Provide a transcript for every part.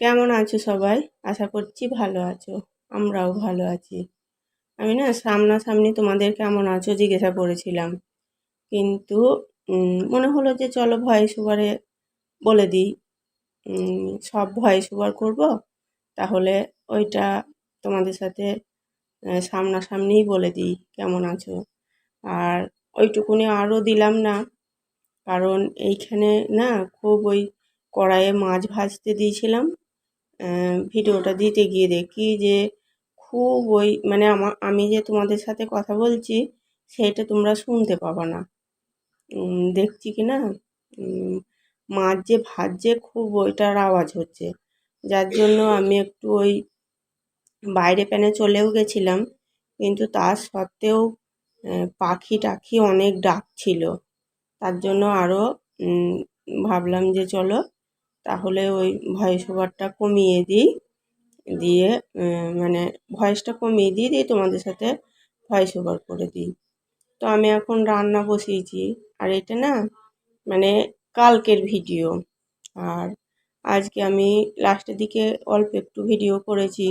কেমন আছো সবাই? আশা করছি ভালো আছো, আমরাও ভালো আছি। আমি না সামনাসামনি তোমাদের কেমন আছো জিজ্ঞাসা করেছিলাম। কিন্তু মনে হলো যে চলো ভয়েস ওভারে বলে দিই। সব ভয়েস ওভার করব, তাহলে ওইটা তোমাদের সাথে সামনাসামনিই বলে দিই কেমন আছো। আর ওইটুকুনি আরও দিলাম না, কারণ এইখানে না খুব ওই কড়াইয়ে মাছ ভাজতে দিয়েছিলাম। ভিডিওটা দিতে গিয়ে দেখি যে খুব ওই মানে আমার আমি যে তোমাদের সাথে কথা বলছি, সেটা তোমরা শুনতে পাবা না। দেখছি কি না? মাছ যে ভাজছে খুব ওইটার আওয়াজ হচ্ছে। যার জন্য আমি একটু ওই বাইরে প্যানে চলেও গেছিলাম, কিন্তু তার সত্ত্বেও পাখি টাখি অনেক ডাকছিল। তার জন্য আরও ভাবলাম যে চলো তাহলে ওই ভয়েস ওভারটা কমিয়ে দিই। দিয়ে মানে ভয়েসটা কমিয়ে দিয়ে দিয়ে তোমাদের সাথে ভয়েস ওভার করে দিই। তো আমি এখন রান্না বসিয়েছি। আর এটা না মানে কালকের ভিডিও আর আজকে আমি লাস্টের দিকে অল্প একটু ভিডিও করেছি।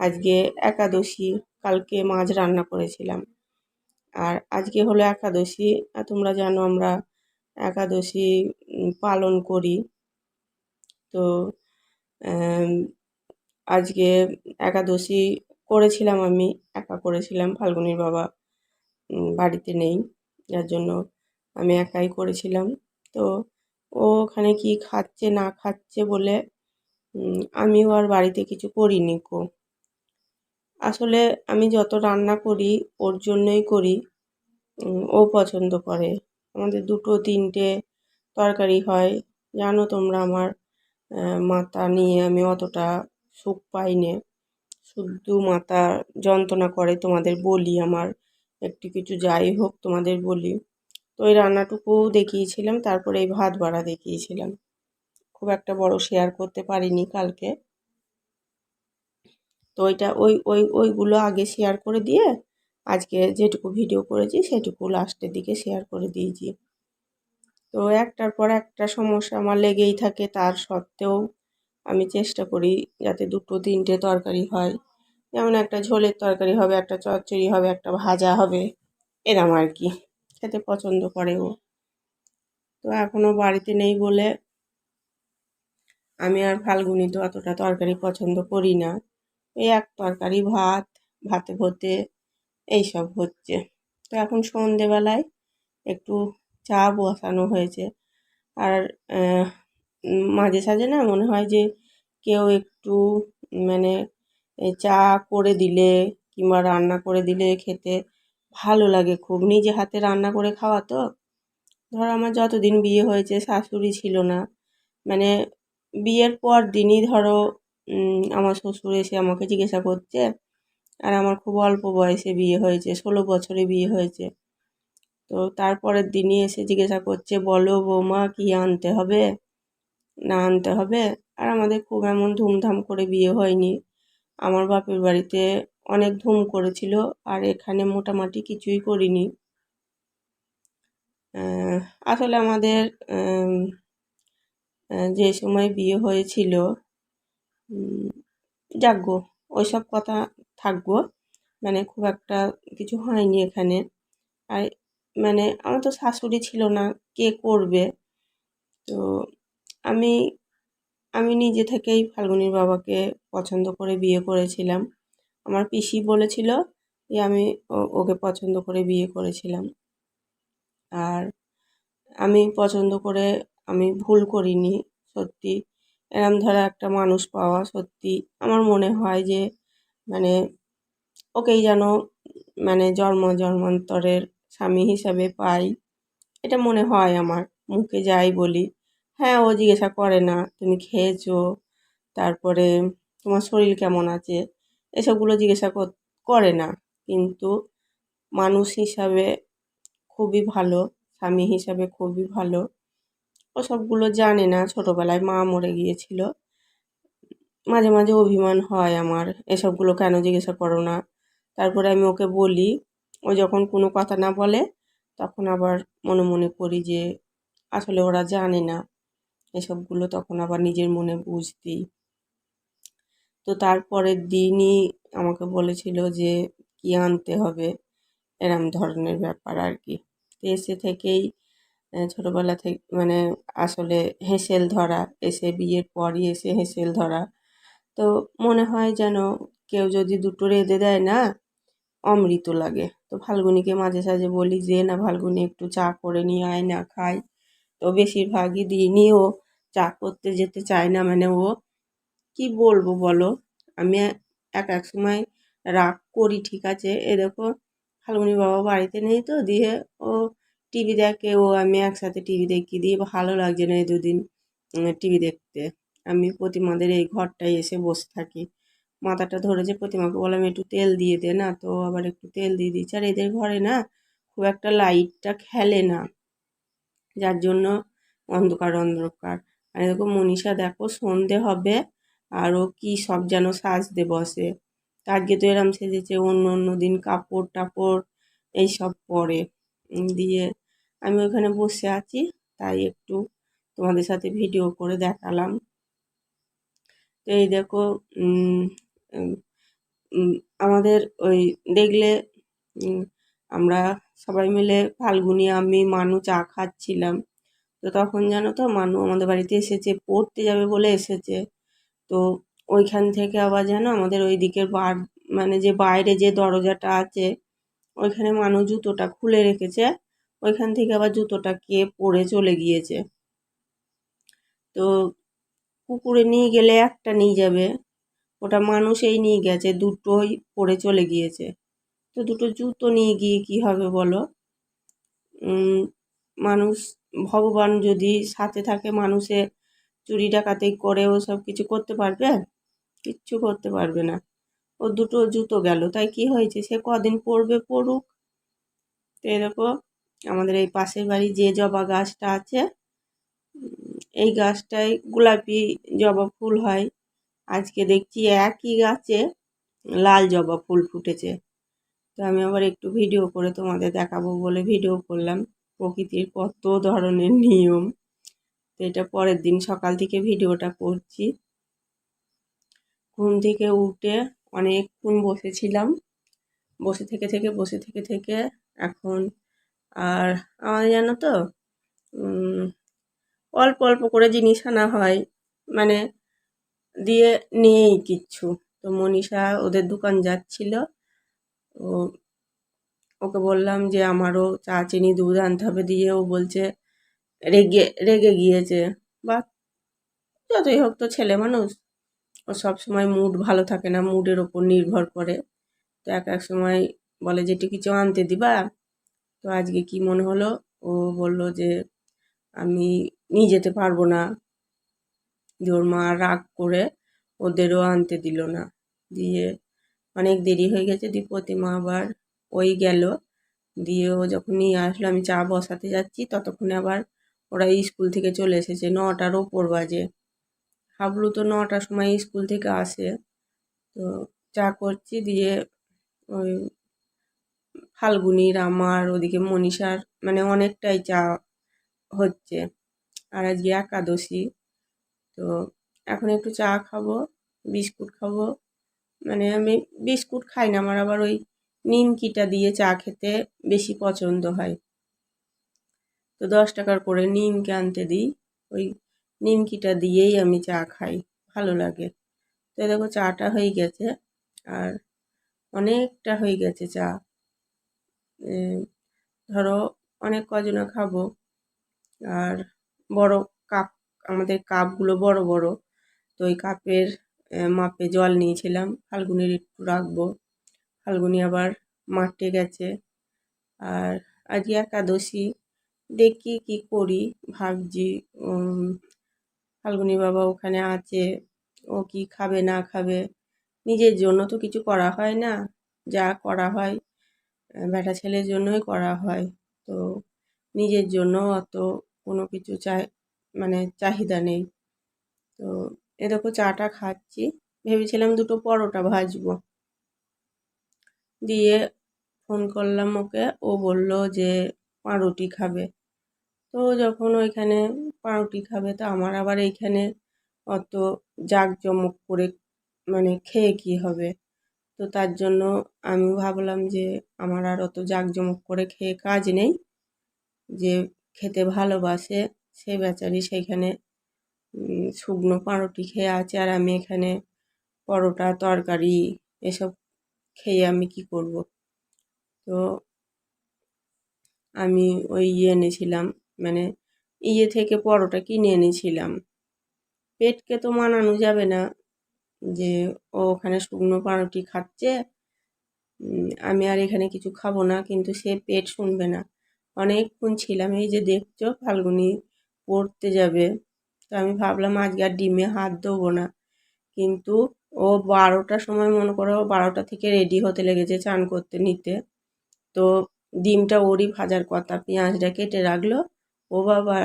আজকে একাদশী, কালকে মাছ রান্না করেছিলাম। আর আজকে হলো একাদশী। তোমরা জানো আমরা একাদশী পালন করি। তো আজকে একাদশী করেছিলাম আমি, একা করেছিলাম, ফাল্গুনির বাবা বাড়িতে নেই, যার জন্য আমি একাই করেছিলাম। তো, ও ওখানে কি খাচ্ছে, না খাচ্ছে বলে আমিও আর বাড়িতে কিছু করিনি কো। আসলে আমি যত রান্না করি, ওর জন্যই করি ও পছন্দ করে। আমাদের দুটো তিনটে তরকারি হয়, জানো তোমরা আমার। মাথা নিয়ে আমি অতটা সুখ পাই নে শুধু মাথা যন্ত্রণা করে, তোমাদের বলি আমার, একটু কিছু যাই হোক তোমাদের বলি। তো ওই রান্নাটুকুও দেখিয়েছিলাম, তারপরে এই ভাত বাড়া দেখিয়েছিলাম। খুব একটা বড় শেয়ার করতে পারিনি কালকে। তো ওইটা ওই ওই, ওইগুলো আগে শেয়ার করে দিয়ে, আজকে যেটুকু ভিডিও করেছি, সেটুকু লাস্টের দিকে শেয়ার করে দিয়েছি। তো একটার পর একটা সমস্যা আমার লেগেই থাকে। তার সত্ত্বেও আমি চেষ্টা করি যাতে দুটো তিনটে তরকারি হয়। যেমন একটা ঝোলের তরকারি হবে, একটা চচ্চড়ি হবে, একটা ভাজা হবে, এরম আর কি। খেতে পছন্দ করে ও। তো এখনও বাড়িতে নেই বলে আমি আর ফাল্গুনি তো অতটা তরকারি পছন্দ করি না। এই এক তরকারি, ভাত ভাতে ভতে এইসব হচ্ছে। তো এখন সন্ধেবেলায় একটু চা বসানো হয়েছে। আর মাঝে সাঝে না মনে হয় যে কেউ একটু মানে চা করে দিলে কিংবা রান্না করে দিলে খেতে ভালো লাগে খুব। নিজে হাতে রান্না করে খাওয়া তো। ধরো আমার যতদিন বিয়ে হয়েছে শাশুড়ি ছিল না। মানে বিয়ের পর দিনই ধরো আমার শ্বশুর এসে আমাকে জিজ্ঞাসা করছে, আর আমার খুব অল্প বয়সে বিয়ে হয়েছে, ষোলো বছরে বিয়ে হয়েছে। তো তারপরের দিনই এসে জিজ্ঞাসা করছে, বলো বৌমা, কী আনতে হবে? না আনতে হবে? আর আমাদের খুব এমন ধুমধাম করে বিয়ে হয়নি। আমার বাপের বাড়িতে অনেক ধুম করেছিল আর এখানে মোটামুটি কিছুই করিনি। আসলে আমাদের যে সময় বিয়ে হয়েছিল যাকগো ওইসব কথা থাকব। মানে খুব একটা কিছু হয়নি এখানে। আর মানে আমার তো শাশুড়ি ছিল না, কে করবে? তো আমি আমি নিজে থেকেই ফাল্গুনির বাবাকে পছন্দ করে বিয়ে করেছিলাম। আমার পিসি বলেছিল যে আমি ওকে পছন্দ করে বিয়ে করেছিলাম। আর আমি পছন্দ করে, আমি ভুল করিনি, সত্যি। এরম ধরা একটা মানুষ পাওয়া সত্যি আমার মনে হয় যে মানে ওকেই যেন মানে জন্ম, জন্মান্তরের স্বামী হিসাবে পাই। এটা মনে হয় আমার। মুখে যাই বলি হ্যাঁ ও জিজ্ঞাসা করে না, তুমি খেয়েছো, তারপরে তোমার শরীর কেমন আছে? এসবগুলো জিজ্ঞাসা করে না। কিন্তু মানুষ হিসাবে খুবই ভালো, স্বামী হিসাবে খুবই ভালো। ওসবগুলো জানে না, ছোটোবেলায় মা মরে গিয়েছিল। মাঝে মাঝে অভিমান হয় আমার, এসবগুলো কেন জিজ্ঞাসা করো না? তারপরে আমি ওকে বলি ও যখন কোনো কথা না বলে, তখন আবার মনে মনে করি যে আসলে ওরা জানে না। এসবগুলো তখন আবার নিজের মনে বুঝতি তো তারপরের দিনই আমাকে বলেছিল যে কী আনতে হবে, এরম ধরনের ব্যাপার আর কি। তো এসে থেকেই ছোটোবেলা থেকে মানে আসলে হেঁসেল ধরা, এসে বিয়ের পরই এসে হেঁসেল ধরা। তো মনে হয় যেন কেউ যদি দুটো রেঁধে দেয় না অমৃত লাগে। তো ফাল্গুনিকে মাঝে সাঝে বলি যে, না, ফাল্গুনি একটু চা করে নিয়ে আয়, না খাই। তো বেশিরভাগই দিনই ও চা করতে যেতে চায় না। মানে ও কি বলব বলো? আমি এক এক সময় রাগ করি, ঠিক আছে? এ দেখো, ফাল্গুনি বাবা বাড়িতে নেই তো, দিয়ে ও টিভি দেখে, ও আমি একসাথে টিভি দেখি, দিয়ে ভালো লাগছে না এই দুদিন টিভি দেখতে। আমি প্রতিমাদের এই ঘরটায় এসে বসে থাকি। মাথাটা ধরেছে প্রতিমাকে বললাম, একটু তেল দিয়ে দে না তো, আবার একটু তেল দিয়ে দিচ্ছে। আর এদের ঘরে না খুব একটা লাইটটা খেলে না, যার জন্য অন্ধকার অন্ধকার। আর এরকম মনীষা, দেখো সন্ধে হবে, আর ও কী সব যেন সাজতে বসে। আজকে তো এরম সেজেছে, অন্য অন্য দিন কাপড় টাপড় এইসব পরে দিয়ে আমি ওখানে বসে আছি, তাই একটু তোমাদের সাথে ভিডিও করে দেখালাম। তো এই দেখো আমাদের ওই দেখলে আমরা সবাই মিলে ফাল্গুনি আমি, মানু চা খাচ্ছিলাম। তো তখন জানো তো, মানু আমাদের বাড়িতে এসেছে, পড়তে যাবে বলে এসেছে। তো ওইখান থেকে আবার যেন আমাদের ওই দিকের বার মানে যে বাইরে যে দরজাটা আছে, ওইখানে মানু জুতোটা খুলে রেখেছে। ওইখান থেকে আবার জুতোটা কে পরে চলে গিয়েছে। তো কুকুরে নিয়ে গেলে একটা নিয়ে যাবে। ওটা মানুষেই নিয়ে গেছে, দুটোই পরে চলে গিয়েছে। তো দুটো জুতো নিয়ে গিয়ে কী হবে বলো? মানুষ, ভগবান যদি সাথে থাকে, মানুষে চুরি ডাকাতি করে ও সব কিছু করতে পারবে? কিচ্ছু করতে পারবে না। ও দুটো জুতো গেল, তাই কি হয়েছে? সে কদিন পরবে পড়ুক। তো এরকম আমাদের এই পাশের বাড়ি যে জবা গাছটা আছে এই গাছটায় গোলাপি জবা ফুল হয়। আজকে দেখছি একই গাছে লাল জবা ফুল ফুটেছে। তো আমি আবার একটু ভিডিও করে তোমাদের দেখাবো বলে ভিডিও করলাম। প্রকৃতির কত ধরনের নিয়ম। তো এটা পরের দিন সকাল থেকে ভিডিওটা করছি। ঘুম থেকে উঠে অনেকক্ষণ বসেছিলাম। বসে থেকে থেকে, বসে থেকে থেকে এখন আর আমাদের জানো তো অল্প অল্প করে জিনিস আনা হয়। মানে দিয়ে নেই কিচ্ছু। তো মনীষা ওদের দোকান যাচ্ছিল। ও, ওকে বললাম যে আমারও চা, চিনি, দুধ আনতে হবে দিয়ে ও বলছে রেগে রেগে গিয়েছে। বা, যতই হোক তো ছেলে মানুষ। ও সব সময় মুড ভালো থাকে না মুডের ওপর নির্ভর করে। তো এক এক সময় বলে যে কিছু আনতে দিবা? তো আজকে কি মনে হলো? ও বলল যে, আমি নিয়ে যেতে পারব না। দিয়ে ওর মা রাগ করে ওদেরও আনতে দিল না। দিয়ে অনেক দেরি হয়ে গেছে দিয়ে প্রতিমা আবার ওই গেল। দিয়ে ও যখন নিয়ে আসলো, আমি চা বসাতে যাচ্ছি, ততক্ষণে আবার ওরা স্কুল থেকে চলে এসেছে। নটার ওপর বাজে। হাবলু তো নটার সময় স্কুল থেকে আসে। তো চা করছি, দিয়ে ওই ফাল্গুনির আমার ওদিকে মনীষার মানে অনেকটাই চা হচ্ছে। আর আজকে একাদশী। তো এখন একটু চা খাব, বিস্কুট খাব। মানে আমি বিস্কুট খাই না, আমার আবার ওই নিমকিটা দিয়ে চা খেতে বেশি পছন্দ হয়। তো দশ টাকার করে নিমকে আনতে দিই, ওই নিমকিটা দিয়েই আমি চা খাই, ভালো লাগে। তো দেখো চাটা হয়ে গেছে, আর অনেকটা হয়ে গেছে চা। ধরো অনেক কজনা খাব, আর বড় কাপ আমাদের কাপগুলো বড় বড়। তো ওই কাপের মাপে জল নিয়েছিলাম। ফাল্গুনির একটু রাখব। ফাল্গুনি আবার মাঠে গেছে। আর আজকে একাদশী। দেখি কি করি। ভাবছি ফাল্গুনি বাবা ওখানে আছে। ও কি খাবে, না খাবে? নিজের জন্য তো কিছু করা হয় না। যা করা হয়, বেটা ছেলের জন্যই করা হয়। তো নিজের জন্য অত কোনো কিছু চাই মানে চাহিদা নেই। তো এ দেখো চাটা খাচ্ছি। ভেবেছিলাম দুটো পরোটা ভাজবো। দিয়ে ফোন করলাম ওকে। ও বলল যে পাউরুটি খাবে। তো যখন ওইখানে পাউরুটি খাবে তো আমার আবার এইখানে অত জাঁকজমক করে মানে খেয়ে কী হবে? তো তার জন্য আমি ভাবলাম যে আমার আর অত জাঁকজমক করে খেয়ে কাজ নেই। যে খেতে ভালোবাসে সে বেচারি সেইখানে শুকনো পাউরুটি খেয়ে আছে আর আমি এখানে পরোটা, তরকারি এসব খেয়ে আমি কী করব? তো আমি ওই ইয়ে এনেছিলাম মানে ইয়ে থেকে পরোটা কিনে এনেছিলাম। পেটকে তো মানানো যাবে না যে ও ওখানে শুকনো পাউরুটি খাচ্ছে আমি আর এখানে কিছু খাব না, কিন্তু সে পেট শুনবে না। অনেকক্ষণ ছিলাম, এই যে দেখছ, ফাল্গুনি পড়তে যাবে। তো আমি ভাবলাম আজকে আর ডিমে হাত দেবো না। কিন্তু ও বারোটার সময় মনে করো বারোটা থেকে রেডি হতে লেগেছে চান করতে নিতে। তো ডিমটা ওরই ভাজার কথা। পেঁয়াজটা কেটে রাখল। ও বাবা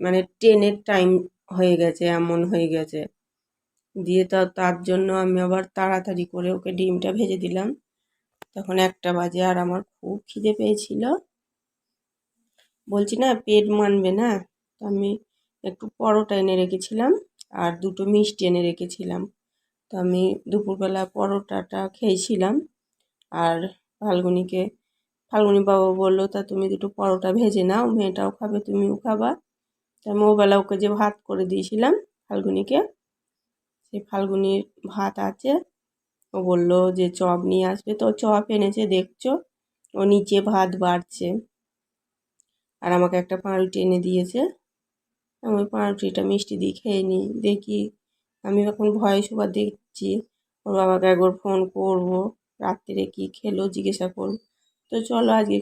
মানে ট্রেনের টাইম হয়ে গেছে, এমন হয়ে গেছে। দিয়ে তো, তার জন্য আমি আবার তাড়াতাড়ি করে ওকে ডিমটা ভেজে দিলাম। তখন একটা বাজে আর আমার খুব খিদে পেয়েছিল। বলছি না, পেট মানবে না? তো আমি একটু পরোটা এনে রেখেছিলাম আর দুটো মিষ্টি এনে রেখেছিলাম। তো আমি দুপুরবেলা পরোটাটা খেয়েছিলাম আর ফাল্গুনিকে, ফাল্গুনি বাবা বলল, তা তুমি দুটো পরোটা ভেজে নাও, মেয়েটাও খাবে, তুমিও খাবা। তা আমি ওবেলা ওকে যে ভাত করে দিয়েছিলাম ফাল্গুনিকে সেই ফাল্গুনির ভাত আছে। ও বলল যে, চপ নিয়ে আসবে। তো চপ এনেছে, দেখছ? ও নিচে ভাত বাড়ছে। আর আমাকে একটা পাউরুটি এনে দিয়েছে। আমি পাউরুটিটা মিষ্টি দিয়ে খেয়ে নিই। দেখি আমি এখন ভয়ে সবার দেখছি ওর বাবাকে একবার ফোন করব, রাত্রিরে কি খেলো জিজ্ঞাসা করব। তো চলো আজকে